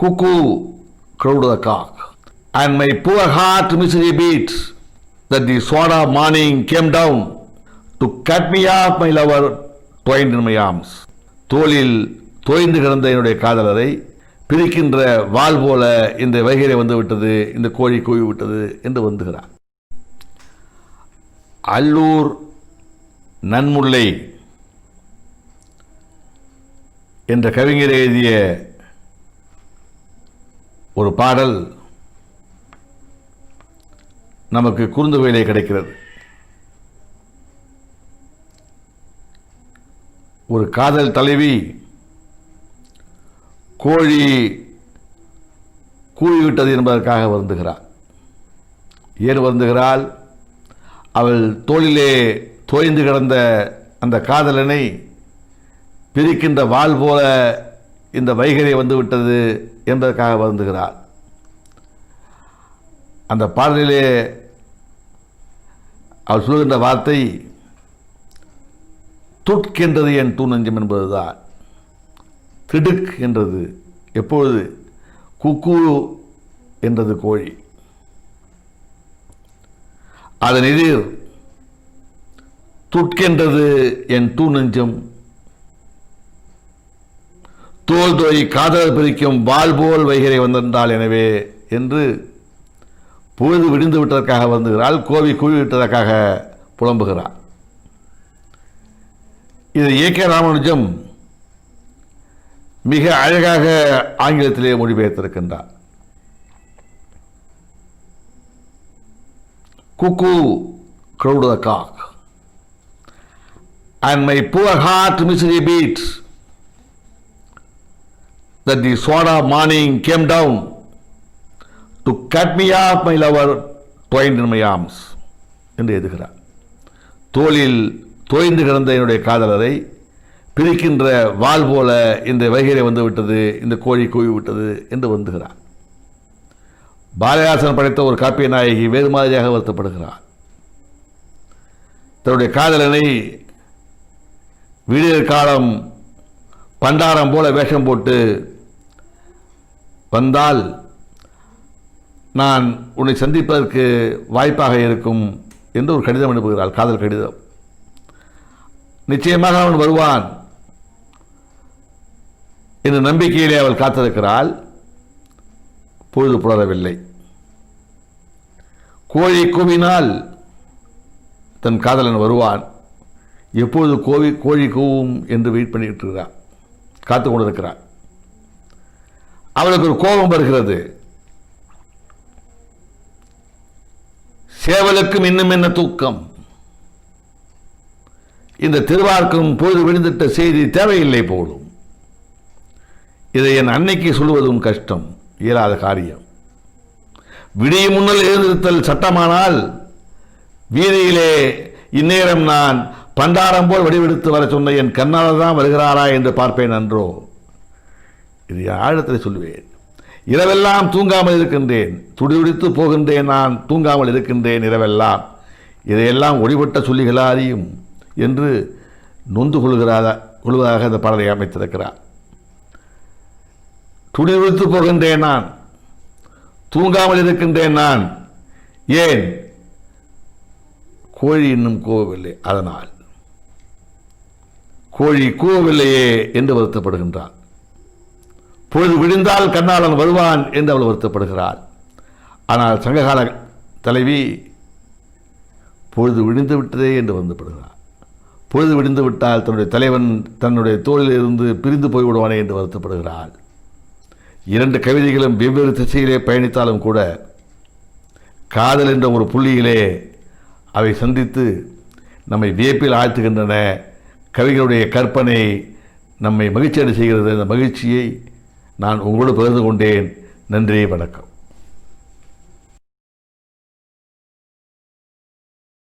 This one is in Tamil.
cuckoo crowed the cock, and my poor heart misery beat that the sword of morning came down to cut me off my lover twined in my arms. தோளில் தோய்ந்து கிடந்த என்னுடைய காதலரை பிரிக்கின்ற வாள் போல இந்த வைகரை வந்து விட்டது இந்த கோழி கூவி விட்டது என்று வந்துகிறார் அல்லூர் நன்முல்லை என்ற கவிஞர் எழுதிய ஒரு பாடல் நமக்கு குறுந்தொகையிலே கிடைக்கிறது. ஒரு காதல் தலைவி கோழி கூவிவிட்டது என்பதற்காக வருந்துகிறாள். ஏன் வருந்துகிறாள்? அவள் தோளிலே தோய்ந்து கிடந்த அந்த காதலனை பிரிக்கின்ற வாள் போல இந்த வைகரை வந்துவிட்டது என்பதற்காக வருந்துகிறார். அந்த பாடலிலே அவர் சொல்கின்ற வார்த்தை துட்கின்றது என் தூணஞ்சம் என்பதுதான். திடுக் என்றது எப்பொழுது? குக்கு என்றது கோழி. அதன் எதிர் துட்கின்றது என் தூண் நெஞ்சம் தோல் தோய் காதல் பிரிக்கும் வால் போல் வைகரை வந்திருந்தாள் எனவே என்று பொழுது விடிந்து விட்டதற்காக வந்துகிறாள் கோவி குழி விட்டதற்காக புலம்புகிறாள். இது ஏ கே ராமானுஜம் மிக அழகாக ஆங்கிலத்திலே மொழிபெயர்த்திருக்கின்றார். Cuckoo crowed the cock and my poor heart misery beats that the soon morning came came down to cut me off my lover twined in my arms என்று எழுதுகிறார் தோளில் தோய்ந்து கிடந்த என்னுடைய காதலரை பிரிக்கின்ற வால் போல இந்த வைகரை வந்து விட்டது இந்த கோழி கூவி விட்டது என்று வந்துகிறார். பாரதிதாசன் படைத்த ஒரு காப்பிய நாயகி வேறு மாதிரியாக வருத்தப்படுகிறார். தன்னுடைய காதலனை விடியற் காலம் பண்டாரம் போல வேஷம் போட்டு வந்தால் நான் உன்னை சந்திப்பதற்கு வாய்ப்பாக இருக்கும் என்று ஒரு கடிதம் அனுப்புகிறாள் காதல் கடிதம். நிச்சயமாக அவன் வருவான் என்ற நம்பிக்கையிலே அவள் காத்திருக்கிறாள். பொழுது புலரவில்லை. கோழி கூவினால் தன் காதலன் வருவான். எப்பொழுது கோவி கோழி கூவும் என்று வெயிட் பண்ணிக்கிட்டு இருக்கிறார் காத்து கொண்டிருக்கிறார் அவளுக்கு ஒரு கோபம் வருகிறது. சேவலுக்கும் இன்னும் என்ன தூக்கம்? இந்த திருவார்க்கும் பொழுது விழுந்திட்ட செய்தி தேவையில்லை போலும். இதை என் அன்னைக்கு சொல்வதும் கஷ்டம் இயலாத காரியம். விடிய முன்னல் எழுந்திருத்தல் சட்டமானால் வீதியிலே இந்நேரம் நான் பண்டாரம் போல் வடிவெடுத்து வர சொன்ன என் கண்ணால் தான் வருகிறாரா என்று பார்ப்பேன் அன்றோ? இது ஆழத்தில் சொல்லுவேன். இரவெல்லாம் தூங்காமல் இருக்கின்றேன். துடிதுடித்து போகின்றேன் நான் தூங்காமல் இருக்கின்றேன் இரவெல்லாம். இதையெல்லாம் ஒளிபட்ட சொல்லிகளாரியும் என்று நொந்து கொள்கிறாரா கொள்வதாக இந்த பாடலை அமைத்திருக்கிறார். துடிதுடித்து போகின்றேன் நான் தூங்காமல் இருக்கின்றேன் நான். ஏன்? கோழி இன்னும் கோவவில்லை. அதனால் கோழி கூவவில்லையே என்று வருத்தப்படுகின்றாள். பொழுது விழுந்தால் கண்ணாளன் வருவான் என்று அவள் வருத்தப்படுகிறாள். ஆனால் சங்ககால தலைவி பொழுது விழுந்து விட்டதே என்று வருத்தப்படுகிறாள். பொழுது விழுந்து விட்டால் தன்னுடைய தலைவன் தன்னுடைய தோளில் இருந்து பிரிந்து போய்விடுவானே என்று வருத்தப்படுகிறாள். இரண்டு கவிதைகளும் வெவ்வேறு திசையிலே பயணித்தாலும் கூட காதல் என்ற ஒரு புள்ளியிலே அவை சந்தித்து நம்மை வியப்பில் ஆழ்த்துகின்றன. கவிகளுடைய கற்பனை நம்மை மகிழ்ச்சியடை செய்கிறது. அந்த மகிழ்ச்சியை நான் உங்களோடு பகிர்ந்து கொண்டேன். நன்றி வணக்கம்.